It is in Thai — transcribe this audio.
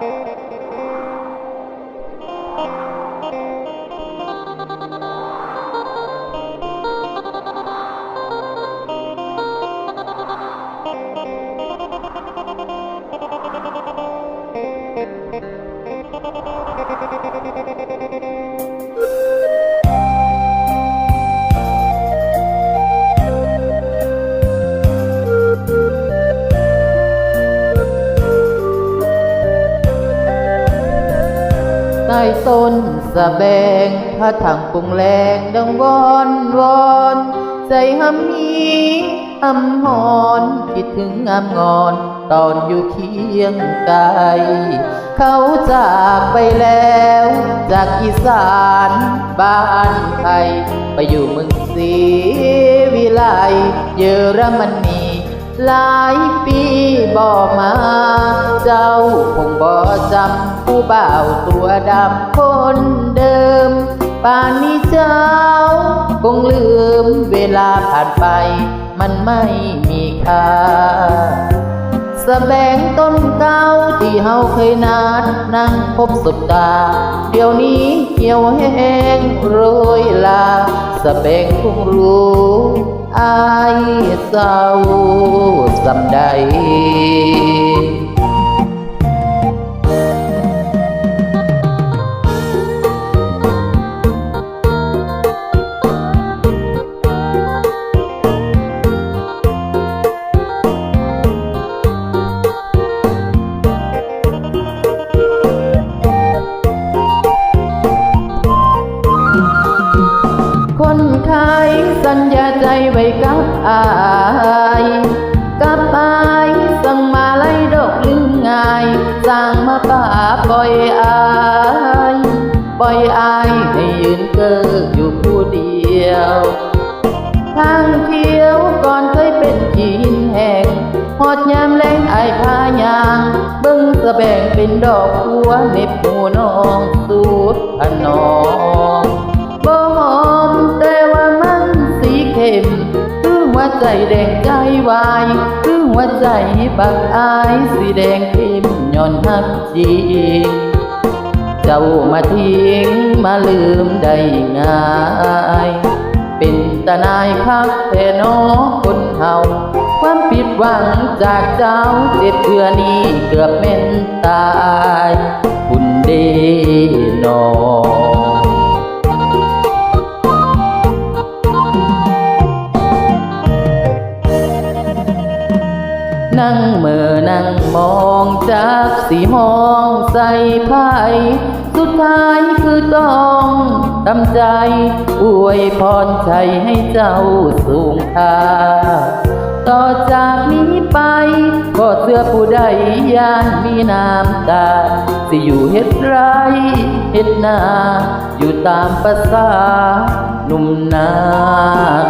ใต้ ต้นสะแบงผ้าถังปุงแรงดังวอนวอนใจหำมีหำหอนคิดถึงงามงอน ตอนอยู่เคียงกายเขาจากไปแล้ว จากอีสานบ้านไทย ไปอยู่เมืองศรีวิไลเยอรมนีหลายปีบ่มา เจ้าคงบ่จำ ผู้บ่าวตัวดำคนเดิม ป่านนี้เจ้าคงลืมเวลาผ่านไป มันไม่มีค่าสะแบงต้นเก้าที่เฮาเคยนัดนั่งพบสบตา เดี๋ยวนี้เหี่ยวแห้งโรยลาสะแบงคงรู้อายเศร้าสำใด สัญญาใจไว้กับอายกับอายสั่งมาไล่ดอกลืมง่ายสั่งมาป่าปล่อยอายปล่อยอายให้ยืนเกออยู่ผู้เดียวทางเที่ยวก่อนเคยเป็นจีนแห่งหอดยามแรงอายพายางเบิ้งสะแบงเป็นดอกบัวเน็บหูน้องสูดขนอง วใจแดงใจวาย คือหัวใจบักอายสีแดงเข้มย้อนหักจริงเจ้ามาทิ้งมาลืมได้ง่ายเป็นตานายคักแต่น้อคนเฮาความผิดหวังจากเจ้าเจ็บเพื่อนี้เกือบเป็นตาย นั่งเมื่อนั่งมองจากสีมองใส่ไพ่สุดท้ายคือต้องทำใจอวยพรใจให้เจ้าสูงค่าต่อจากนี้ไปก็เสื้อผู้ใดยานมีน้ำตา สิอยู่เฮ็ดไรเฮ็ดนา อยู่ตามภาษาหนุ่มนาน